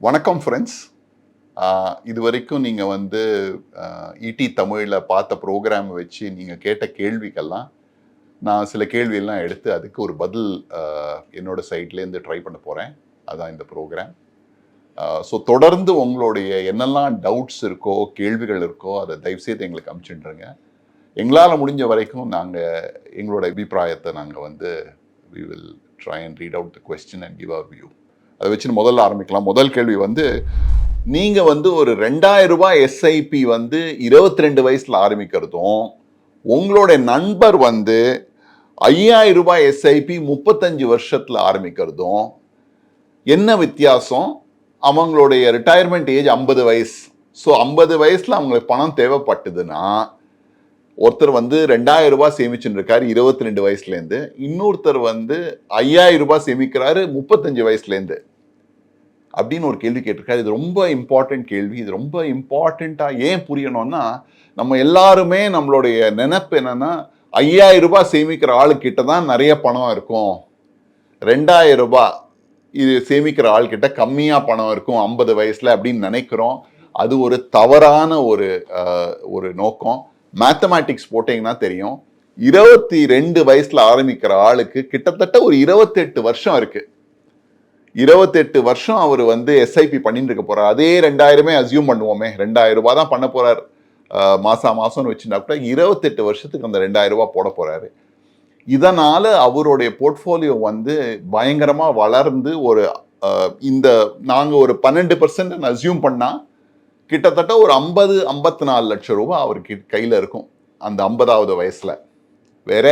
வணக்கம் ஃப்ரெண்ட்ஸ் இது வரைக்கும் நீங்கள் வந்து இடி தமிழில் பார்த்த ப்ரோக்ராம் வச்சு நீங்கள் கேட்ட கேள்விக்கெல்லாம் நான் சில கேள்வியெல்லாம் எடுத்து அதுக்கு ஒரு பதில் என்னோடய என்னோட சைட்லேருந்து ட்ரை பண்ண போகிறேன் அதான் இந்த ப்ரோக்ராம் ஸோ தொடர்ந்து உங்களுடைய என்னெல்லாம் டவுட்ஸ் இருக்கோ கேள்விகள் இருக்கோ அதை தயவுசெய்து எங்களுக்கு அமுச்சுட்டுருங்க எங்களால் முடிஞ்ச வரைக்கும் நாங்கள் எங்களோட அபிப்பிராயத்தை நாங்கள் வந்து we will try and read out the question and give our view அதை வச்சு முதல்ல ஆரம்பிக்கலாம். முதல் கேள்வி வந்து நீங்கள் வந்து ஒரு ரெண்டாயிரம் ரூபாய் எஸ்ஐபி வந்து இருபத்தி ரெண்டு வயசில் ஆரம்பிக்கிறதும் உங்களோட நண்பர் வந்து ஐயாயிரம் ரூபாய் எஸ்ஐபி முப்பத்தஞ்சு வருஷத்தில் ஆரம்பிக்கிறதும் என்ன வித்தியாசம்? அவங்களுடைய ரிட்டையர்மெண்ட் ஏஜ் ஐம்பது வயசு. ஸோ ஐம்பது வயசில் அவங்களுக்கு பணம் தேவைப்பட்டதுன்னா ஒருத்தர் வந்து ரெண்டாயிரம் ரூபாய் சேமிச்சுன்னு இருக்காரு இருபத்தி ரெண்டு வயசுலேருந்து. இன்னொருத்தர் வந்து ஐயாயிரம் ரூபாய் சேமிக்கிறாரு முப்பத்தஞ்சு வயசுலேருந்து. அப்படின்னு ஒரு கேள்வி கேட்டிருக்காரு. இது ரொம்ப இம்பார்ட்டன்ட் கேள்வி. இது ரொம்ப இம்பார்ட்டண்ட்டாக ஏன் புரியணும்னா நம்ம எல்லாருமே நம்மளுடைய நினப்பு என்னென்னா ஐயாயிரம் ரூபாய் சேமிக்கிற ஆளுக்கிட்ட தான் நிறைய பணம் இருக்கும். ரெண்டாயிரம் ரூபாய் இது சேமிக்கிற ஆள்கிட்ட கம்மியாக பணம் இருக்கும் ஐம்பது வயசில் அப்படின்னு நினைக்கிறோம். அது ஒரு தவறான ஒரு ஒரு நோக்கம். மேத்தமேட்டிக்ஸ் போட்டிங்கன்னா தெரியும். இருபத்தி ரெண்டு வயசில் ஆரம்பிக்கிற ஆளுக்கு கிட்டத்தட்ட ஒரு இருபத்தெட்டு வருஷம் இருக்குது இருபத்தெட்டு வருஷம் அவர் வந்து எஸ்ஐபி பண்ணிட்டு இருக்க போகிறார் அதே ரெண்டாயிரமே அசியூம் பண்ணுவோமே. ரெண்டாயிரம் ரூபா தான் பண்ண போகிறார் மாதம் மாதம்னு வச்சுருந்தா கூட இருபத்தெட்டு வருஷத்துக்கு அந்த ரெண்டாயிரம் ரூபாய் போட போகிறாரு இதனால் அவருடைய போர்ட்ஃபோலியோ வந்து பயங்கரமாக வளர்ந்து ஒரு இந்த நாங்கள் ஒரு பன்னெண்டு பர்சன்ட் அசியூம் பண்ணால் கிட்டத்தட்ட ஒரு ஐம்பது ஐம்பத்தி நாலு லட்சம் ரூபாய் அவருக்கு கையில் இருக்கும் அந்த ஐம்பதாவது வயசில். வேற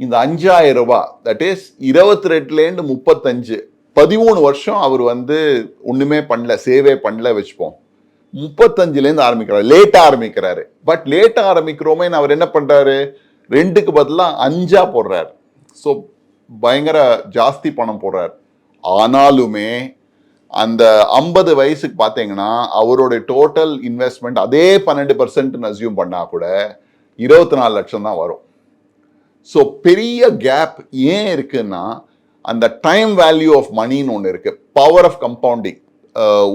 இந்த அஞ்சாயிரம் ரூபாய் தட் இஸ் இருபத்தி ரெண்டுலேருந்து முப்பத்தஞ்சு பதிமூணு வருஷம் அவர் வந்து ஒன்றுமே பண்ணல சேவே பண்ணல வச்சுப்போம். முப்பத்தஞ்சுலேருந்து ஆரம்பிக்கிறார் லேட்டாக ஆரம்பிக்கிறாரு. பட் லேட்டாக ஆரம்பிக்கிறோமே அவர் என்ன பண்ணுறாரு ரெண்டுக்கு பதிலாக அஞ்சா போடுறார். ஸோ பயங்கர ஜாஸ்தி பணம் போடுறாரு. ஆனாலுமே அந்த ஐம்பது வயசுக்கு பார்த்தீங்கன்னா அவருடைய டோட்டல் இன்வெஸ்ட்மெண்ட் அதே பன்னெண்டு பர்சன்ட்னு அசியூம் பண்ணால் கூட இருபத்தி நாலு லட்சம் தான் வரும். ஸோ பெரிய கேப் ஏன் இருக்குன்னா அந்த டைம் வேல்யூ ஆஃப் மணின்னு ஒன்று இருக்குது பவர் ஆஃப் கம்பவுண்டிங்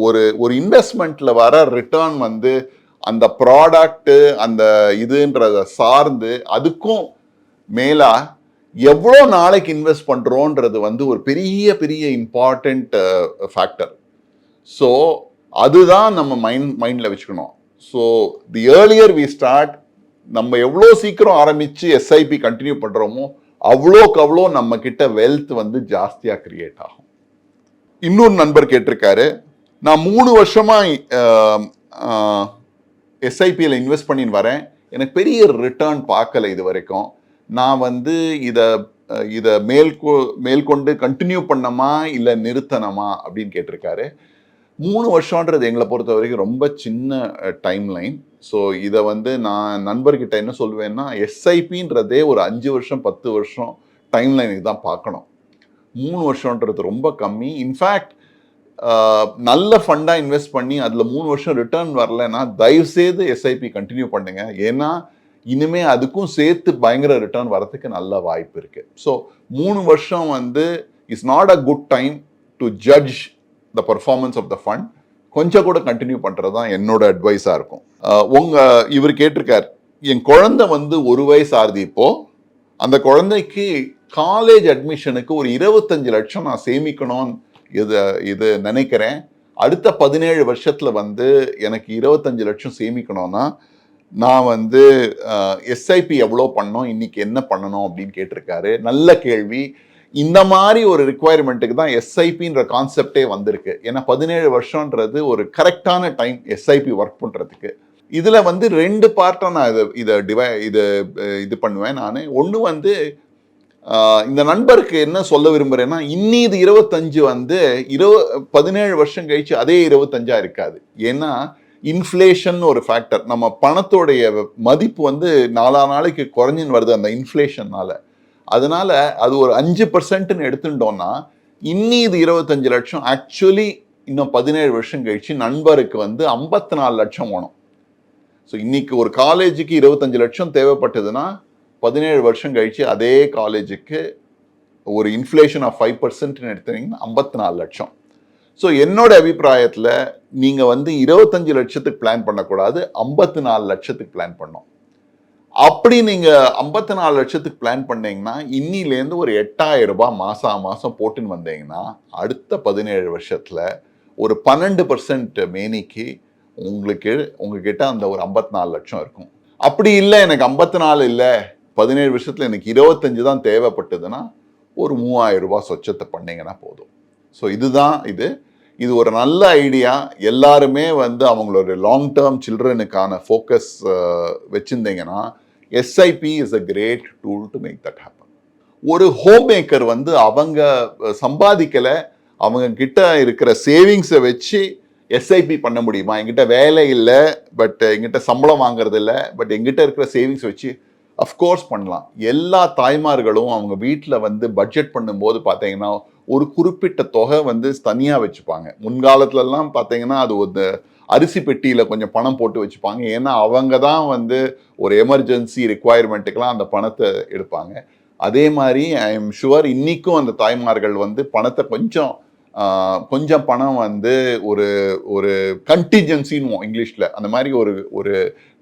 ஒரு ஒரு இன்வெஸ்ட்மெண்ட்டில் வர ரிட்டர்ன் வந்து அந்த ப்ராடக்ட்டு அந்த இதுன்றத சார்ந்து அதுக்கும் மேலாக எவ்வளோ நாளைக்கு இன்வெஸ்ட் பண்ணுறோன்றது வந்து ஒரு பெரிய பெரிய இம்பார்ட்டண்ட் ஃபேக்டர் ஸோ அதுதான் நம்ம மைண்ட் மைண்டில் வச்சுக்கணும். So the earlier we start நம்ம எவ்வளோ சீக்கிரம் ஆரம்பித்து எஸ்ஐபி கண்டினியூ பண்ணுறோமோ அவ்வளோக்கு அவ்வளோ நம்ம கிட்ட வெல்த் வந்து ஜாஸ்தியாக கிரியேட் ஆகும். இன்னொரு நண்பர் கேட்டிருக்காரு நான் மூணு வருஷமாக எஸ்ஐபியில் இன்வெஸ்ட் பண்ணின்னு வரேன். எனக்கு பெரிய ரிட்டர்ன் பார்க்கல இது வரைக்கும். நான் வந்து இதை இதை மேல்கொ மேல்கொண்டு கண்டினியூ பண்ணமா இல்லை நிறுத்தணுமா அப்படின்னு கேட்டிருக்காரு. மூணு வருஷன்றது எங்களை பொறுத்த வரைக்கும் ரொம்ப சின்ன டைம் லைன் ஸோ இதை வந்து நான் நண்பர்கிட்ட என்ன சொல்லுவேன்னா எஸ்ஐபின்றதே ஒரு அஞ்சு வருஷம் பத்து வருஷம் டைம் லைனுக்கு தான் பார்க்கணும். மூணு வருஷன்றது ரொம்ப கம்மி. இன்ஃபேக்ட் நல்ல ஃபண்டாக இன்வெஸ்ட் பண்ணி அதில் மூணு வருஷம் ரிட்டர்ன் வரலைன்னா தயவுசெய்து எஸ்ஐபி கண்டினியூ பண்ணுங்கள் ஏன்னா இனிமே அதுக்கும் சேர்த்து பயங்கர ரிட்டர்ன் வரதுக்கு நல்ல வாய்ப்பு இருக்கு. ஸோ மூணு வருஷம் வந்து is not a good time to judge the performance of the fund கொஞ்சம் கூட கண்டினியூ பண்ணுறது தான் என்னோட அட்வைஸாக இருக்கும். உங்கள் உங்க இவர் கேட்டிருக்கார் என் குழந்தை வந்து ஒரு வயசு ஆறுது இப்போ. அந்த குழந்தைக்கு காலேஜ் அட்மிஷனுக்கு ஒரு இருபத்தஞ்சு லட்சம் நான் சேமிக்கணும்னு இது இது நினைக்கிறேன். அடுத்த பதினேழு வருஷத்தில் வந்து எனக்கு இருபத்தஞ்சு லட்சம் சேமிக்கணும்னா நான் வந்து எஸ்ஐபி எவ்வளோ பண்ணோம் இன்னைக்கு என்ன பண்ணணும் அப்படின்னு கேட்டிருக்காரு. நல்ல கேள்வி. இந்த மாதிரி ஒரு ரிக்குவயர்மெண்ட்டுக்கு தான் எஸ்ஐபின்ற கான்செப்டே வந்திருக்கு. ஏன்னா பதினேழு வருஷன்றது ஒரு கரெக்டான டைம் எஸ்ஐபி ஒர்க் பண்ணுறதுக்கு இதில் வந்து ரெண்டு பார்ட்டாக நான் இதை இதை டிவை இது இது பண்ணுவேன் நான். ஒன்று வந்து இந்த நண்பருக்கு என்ன சொல்ல விரும்புகிறேன்னா இன்னி இது இருபத்தஞ்சு வந்து இருவ பதினேழு வருஷம் கழிச்சு அதே இருபத்தஞ்சா இருக்காது. ஏன்னா இன்ஃப்ளேஷன் ஒரு ஃபேக்டர் நம்ம பணத்தோடைய மதிப்பு வந்து நாலா நாளைக்கு குறைஞ்சின்னு வருது அந்த இன்ஃப்ளேஷன்னால அதனால அது ஒரு அஞ்சு பர்சன்ட்னு எடுத்துட்டோம்னா இன்னி இது இருபத்தஞ்சு லட்சம் ஆக்சுவலி இன்னும் பதினேழு வருஷம் கழிச்சு நண்பருக்கு வந்து ஐம்பத்தி நாலு லட்சம் வேணும் ஸோ இன்னைக்கு ஒரு காலேஜுக்கு இருபத்தஞ்சு லட்சம் தேவைப்பட்டதுன்னா பதினேழு வருஷம் கழிச்சு அதே காலேஜுக்கு ஒரு இன்ஃப்ளேஷன் ஆஃப் ஃபைவ் பர்சன்ட்னு எடுத்தீங்கன்னா ஐம்பத்தி நாலு லட்சம். ஸோ என்னோட அபிப்பிராயத்தில் நீங்கள் வந்து இருபத்தஞ்சு லட்சத்துக்கு பிளான் பண்ணக்கூடாது ஐம்பத்தி நாலு லட்சத்துக்கு பிளான் பண்ணோம் அப்படி நீங்கள் ஐம்பத்தி நாலு லட்சத்துக்கு பிளான் பண்ணீங்கன்னா இன்னிலேருந்து ஒரு எட்டாயிரம் ரூபாய் மாதம் மாதம் போட்டுன்னு வந்தீங்கன்னா அடுத்த பதினேழு வருஷத்தில் ஒரு பன்னெண்டு பர்சன்ட் மேனிக்கு உங்களுக்கு உங்ககிட்ட அந்த ஒரு ஐம்பத்தி நாலு லட்சம் இருக்கும். அப்படி இல்லை எனக்கு ஐம்பத்தி நாலு இல்லை பதினேழு வருஷத்தில் எனக்கு இருபத்தஞ்சு தான் தேவைப்பட்டதுன்னா ஒரு மூவாயிரம் ரூபாய் சொச்சத்தை பண்ணீங்கன்னா போதும். ஸோ இதுதான் இது. இது ஒரு நல்ல ஐடியா எல்லாருமே வந்து அவங்களோட லாங் டேர்ம் சில்ட்ரனுக்கான ஃபோக்கஸ் வச்சுருந்தீங்கன்னா SIP is a great tool to make that happen ஒரு ஹோம் மேக்கர் வந்து அவங்க சம்பாதிக்கலை அவங்க கிட்ட இருக்கிற சேவிங்ஸை வச்சு எஸ்ஐபி பண்ண முடியுமா? எங்கிட்ட வேலை இல்லை பட் எங்கிட்ட சம்பளம் வாங்குறது இல்லை பட் எங்கிட்ட இருக்கிற சேவிங்ஸ் வச்சு அஃப்கோர்ஸ் பண்ணலாம். எல்லா தாய்மார்களும் அவங்க வீட்டில் வந்து பட்ஜெட் பண்ணும்போது பார்த்தீங்கன்னா ஒரு குறிப்பிட்ட தொகை வந்து தனியாக வச்சுப்பாங்க. முன்காலத்துலலாம் பார்த்தீங்கன்னா அது ஒரு அரிசி பெட்டியில் கொஞ்சம் பணம் போட்டு வச்சுப்பாங்க. ஏன்னா அவங்க தான் வந்து ஒரு எமர்ஜென்சி ரிக்குவயர்மெண்ட்டுக்கெலாம் அந்த பணத்தை எடுப்பாங்க. அதே மாதிரி ஐ எம் ஷுவர் இன்றைக்கும் அந்த தாய்மார்கள் வந்து பணத்தை கொஞ்சம் கொஞ்சம் பணம் வந்து ஒரு ஒரு கண்டிஜென்சின்னு இங்கிலீஷில். அந்த மாதிரி ஒரு ஒரு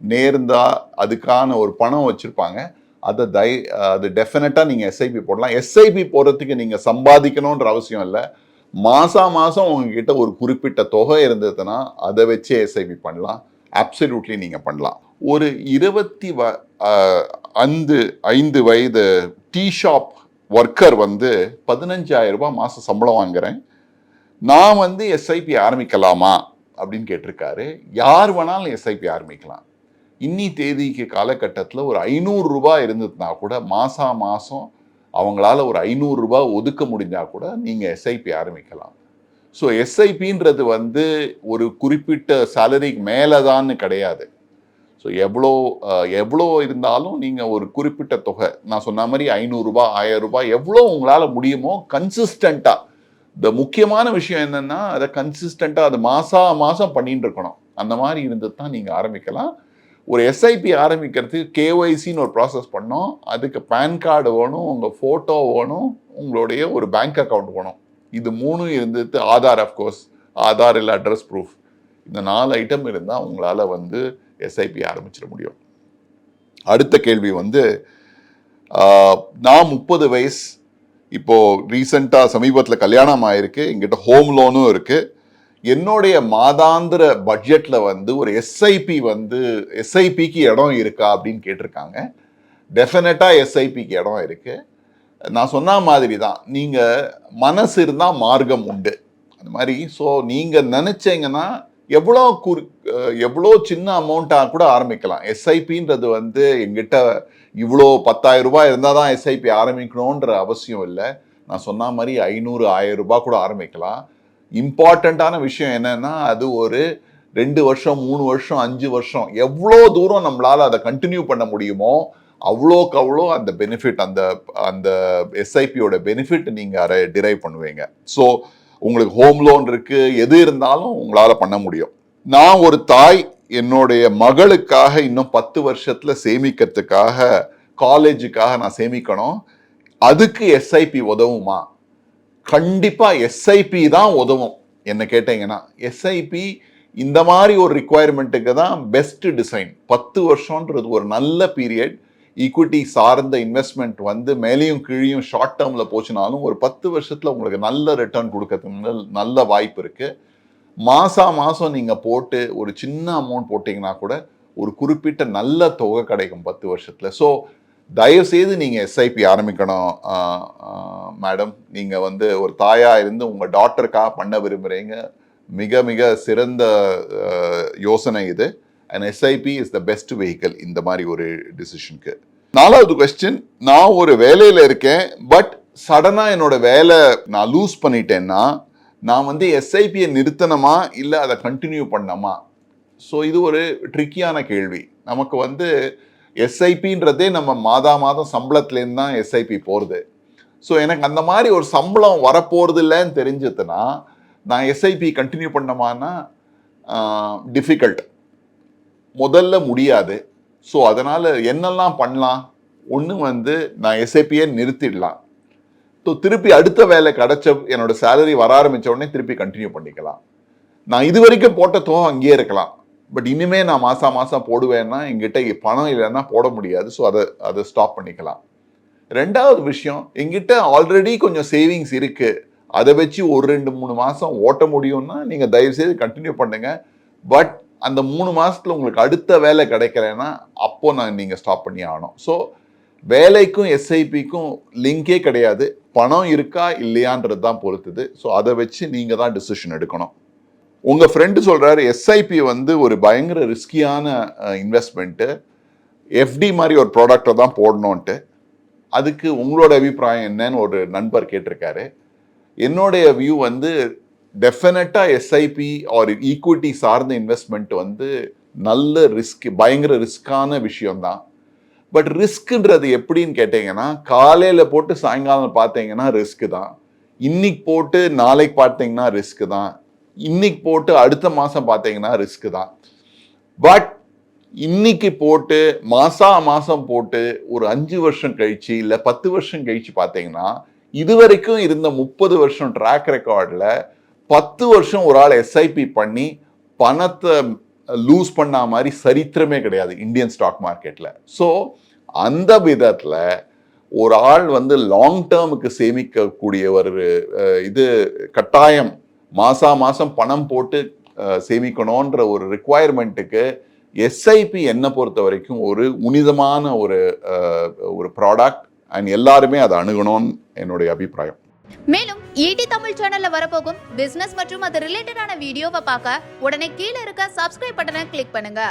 நேர்ந்தா அதுக்கான ஒரு பணம் வச்சுருப்பாங்க. அதை தை அது டெஃபினட்டாக நீங்கள் எஸ்ஐபி போடலாம். எஸ்ஐபி போடுறதுக்கு நீங்கள் சம்பாதிக்கணுன்ற அவசியம் இல்லை. மாதம் மாதம் உங்ககிட்ட ஒரு குறிப்பிட்ட தொகை இருந்ததுன்னா அதை வச்சே எஸ்ஐபி பண்ணலாம். அப்சல்யூட்லி நீங்கள் பண்ணலாம். ஒரு இருபத்தி வ ஆஹ், ஐந்து ஐந்து வயது டீ ஷாப் ஒர்க்கர் வந்து பதினஞ்சாயிரம் ரூபாய் மாதம் சம்பளம் வாங்குறேன். நான் வந்து எஸ்ஐபி ஆரம்பிக்கலாமா அப்படின்னு கேட்டிருக்காரு. யார் வேணாலும் எஸ்ஐபி ஆரம்பிக்கலாம். இன்னி தேதிக்கு காலகட்டத்தில் ஒரு ஐநூறுரூபா இருந்ததுன்னா கூட மாதம் மாதம் அவங்களால ஒரு ஐநூறுரூபா ஒதுக்க முடிஞ்சால் கூட நீங்கள் எஸ்ஐபி ஆரம்பிக்கலாம். ஸோ எஸ்ஐபின்றது வந்து ஒரு குறிப்பிட்ட சேலரிக்கு மேலே தான்னு கிடையாது. ஸோ எவ்வளோ எவ்வளோ இருந்தாலும் நீங்கள் ஒரு குறிப்பிட்ட தொகை நான் சொன்ன மாதிரி ஐநூறுரூபா ஆயிரம் ரூபாய் எவ்வளோ உங்களால் முடியுமோ கன்சிஸ்டண்ட்டாக இந்த முக்கியமான விஷயம் என்னென்னா அதை கன்சிஸ்டண்ட்டாக அது மாசா மாதம் பண்ணிட்டு இருக்கணும். அந்த மாதிரி இருந்தது தான் நீங்கள் ஆரம்பிக்கலாம். ஒரு எஸ்ஐபி ஆரம்பிக்கிறதுக்கு கேஒய்சின்னு ஒரு ப்ராசஸ் பண்ணோம். அதுக்கு பேன் கார்டு வேணும் உங்கள் ஃபோட்டோ வேணும் உங்களுடைய ஒரு பேங்க் அக்கவுண்ட் வேணும். இது மூணும் இருந்தது ஆதார் அஃப்கோர்ஸ் ஆதார் இல்லை அட்ரஸ் ப்ரூஃப் இந்த நாலு ஐட்டம் இருந்தால் உங்களால் வந்து எஸ்ஐபி ஆரம்பிச்சிட முடியும். அடுத்த கேள்வி வந்து நான் முப்பது வயசு இப்போது ரீசெண்டாக சமீபத்தில் கல்யாணம் ஆயிருக்கு. எங்கிட்ட ஹோம் லோனும் இருக்குது என்னுடைய மாதாந்திர பட்ஜெட்டில் வந்து ஒரு எஸ்ஐபி வந்து எஸ்ஐபிக்கு இடம் இருக்கா அப்படின்னு கேட்டிருக்காங்க. டெஃபினட்டாக எஸ்ஐபிக்கு இடம் இருக்குது நான் சொன்ன மாதிரி தான் நீங்கள் மனசு இருந்தால் மார்க்கம் உண்டு. அந்த மாதிரி ஸோ நீங்கள் நினச்சிங்கன்னா எவ்வளோ குறு எவ்வளோ சின்ன அமௌண்ட்டாக கூட ஆரம்பிக்கலாம். எஸ்ஐபின்றது வந்து எங்கிட்ட இவ்வளோ பத்தாயிரம் ரூபாய் இருந்தால் தான் எஸ்ஐபி ஆரம்பிக்கணுன்ற அவசியம் இல்லை. நான் சொன்ன மாதிரி ஐநூறு ஆயிரம் ரூபாய் கூட ஆரம்பிக்கலாம். இம்பார்ட்டண்ட்டான விஷயம் என்னன்னா அது ஒரு ரெண்டு வருஷம் மூணு வருஷம் அஞ்சு வருஷம் எவ்வளோ தூரம் நம்மளால் அதை கண்டினியூ பண்ண முடியுமோ அவ்வளோக்கு அவ்வளோ அந்த பெனிஃபிட் அந்த அந்த எஸ்ஐபியோட பெனிஃபிட் நீங்கள் அதை டிரைவ் பண்ணுவீங்க. ஸோ உங்களுக்கு ஹோம் லோன் இருக்குது எது இருந்தாலும் உங்களால் பண்ண முடியும். நான் ஒரு தாய் என்னுடைய மகளுக்காக இன்னும் பத்து வருஷத்தில் சேமிக்கிறதுக்காக காலேஜுக்காக நான் சேமிக்கணும். அதுக்கு எஸ்ஐபி உதவுமா? கண்டிப்பாக எஸ்ஐபி தான் உதவும். என்ன கேட்டீங்கன்னா எஸ்ஐபி இந்த மாதிரி ஒரு ரிக்குவயர்மெண்ட்டுக்கு தான் பெஸ்ட் டிசைன் பத்து வருஷம்ன்றது ஒரு நல்ல பீரியட் ஈக்விட்டி சார்ந்த இன்வெஸ்ட்மெண்ட் வந்து மேலேயும் கீழேயும் ஷார்ட் டேர்மில் போச்சுனாலும் ஒரு பத்து வருஷத்தில் உங்களுக்கு நல்ல ரிட்டர்ன் கொடுக்கறதுக்கு நல்ல- நல்ல வாய்ப்பு இருக்குது மாதம் மாதம் நீங்கள் போட்டு ஒரு சின்ன அமௌண்ட் போட்டிங்கன்னா கூட ஒரு குறிப்பிட்ட நல்ல தொகை கிடைக்கும் பத்து வருஷத்தில். ஸோ தயவு செய்து எஸ்ஐபி ஆரம்பிக்கணும். மேடம் நீங்கள் வந்து ஒரு தாயாக இருந்து உங்கள் டாக்டருக்காக பண்ண விரும்புகிறீங்க மிக மிக சிறந்த யோசனை இது. And SIP is the best vehicle இந்த மாதிரி ஒரு டிசிஷனுக்கு நாலாவது கொஸ்டின் நான் ஒரு வேலையில் இருக்கேன் பட் சடனாக என்னோட வேலை நான் லூஸ் பண்ணிட்டேன்னா நான் வந்து எஸ்ஐபியை நிறுத்தணுமா? இல்லை அதை கண்டினியூ பண்ணணுமா? ஸோ இது ஒரு ட்ரிக்கியான கேள்வி. நமக்கு வந்து எஸ்ஐபின்றதே நம்ம மாதா மாதம் சம்பளத்துலேருந்து தான் எஸ்ஐபி போகிறது ஸோ எனக்கு அந்த மாதிரி ஒரு சம்பளம் வரப்போகிறது இல்லைன்னு தெரிஞ்சதுன்னா நான் எஸ்ஐபி கண்டினியூ பண்ணமானா டிஃபிகல்ட் முதல்ல முடியாது. ஸோ அதனால் என்னெல்லாம் பண்ணலாம்? ஒன்று வந்து நான் எஸ்ஐபியை நிறுத்திடலாம். ஸோ திருப்பி அடுத்த வேலை கிடச்ச என்னோட சேலரி வர ஆரம்பித்த உடனே திருப்பி கண்டினியூ பண்ணிக்கலாம். நான் இது வரைக்கும் போட்ட தொகை அங்கேயே இருக்கலாம். பட் இனிமேல் நான் மாதம் மாதம் போடுவேன்னா எங்கிட்ட பணம் இல்லைன்னா போட முடியாது. ஸோ அதை அதை ஸ்டாப் பண்ணிக்கலாம். ரெண்டாவது விஷயம் எங்கிட்ட ஆல்ரெடி கொஞ்சம் சேவிங்ஸ் இருக்குது அதை வச்சு ஒரு ரெண்டு மூணு மாதம் ஓட்ட முடியும்னா நீங்கள் தயவு செய்து கண்டினியூ பண்ணுங்கள் பட் அந்த மூணு மாதத்தில் உங்களுக்கு அடுத்த வேலை கிடைக்கலன்னா அப்போது நான் நீங்கள் ஸ்டாப் பண்ணி ஆகணும். ஸோ வேலைக்கும் எஸ்ஐபிக்கும் லிங்கே கிடையாது. பணம் இருக்கா இல்லையான்றது தான் பொறுத்துது. ஸோ அதை வச்சு நீங்கள் தான் டிசிஷன் எடுக்கணும். உங்கள் ஃப்ரெண்டு சொல்கிறாரு எஸ்ஐபி வந்து ஒரு பயங்கர ரிஸ்கியான இன்வெஸ்ட்மெண்ட்டு எஃப்டி மாதிரி ஒரு ப்ராடக்டை தான் போடணுன்ட்டு அதுக்கு உங்களோட அபிப்பிராயம் என்னன்னு ஒரு நண்பர் கேட்டிருக்காரு. என்னுடைய வியூ வந்து டெஃபினட்டாக எஸ்ஐபி ஆர் ஈக்விட்டி சார்ந்த இன்வெஸ்ட்மெண்ட் வந்து நல்ல ரிஸ்க் பயங்கர ரிஸ்கான விஷயம்தான். பட் ரிஸ்க்குன்றது எப்படின்னு கேட்டிங்கன்னா காலையில் போட்டு சாயங்காலம் பார்த்தீங்கன்னா ரிஸ்க்கு தான் இன்னைக்கு போட்டு நாளைக்கு பார்த்தீங்கன்னா ரிஸ்க்கு தான் இன்னைக்கு போட்டு அடுத்த மாதம் பார்த்தீங்கன்னா ரிஸ்க்கு தான். பட் இன்னைக்கு போட்டு மாசா மாசம் போட்டு ஒரு அஞ்சு வருஷம் கழிச்சு இல்லை பத்து வருஷம் கழிச்சு பார்த்தீங்கன்னா இது வரைக்கும் இருந்த முப்பது வருஷம் ட்ராக் ரெக்கார்டில் பத்து வருஷம் ஒரு ஆள் எஸ்ஐபி பண்ணி பணத்தை லூஸ் பண்ண மாதிரி சரித்திரமே கிடையாது இந்தியன் ஸ்டாக் மார்க்கெட்டில் ஸோ அந்த விதத்தில் ஒரு ஆள் வந்து லாங் டேர்முக்கு சேமிக்கக்கூடிய ஒரு இது கட்டாயம் மாசா மாசம் பணம் போட்டு சேமிக்கணுன்ற ஒரு ரிக்குவயர்மெண்ட்டுக்கு எஸ்ஐபி என்னை பொறுத்த வரைக்கும் ஒரு உனிதமான ஒரு ஒரு ப்ராடக்ட் அண்ட் எல்லாருமே அதை அணுகணும்னு என்னுடைய அபிப்பிராயம். மேலும் ஈடி தமிழ் சேனல்ல வரப்போகும் பிசினஸ் மற்றும் அது ரிலேட்டடான வீடியோவை பார்க்க உடனே கீழே இருக்க சப்ஸ்கிரைப் பட்டனை கிளிக் பண்ணுங்க.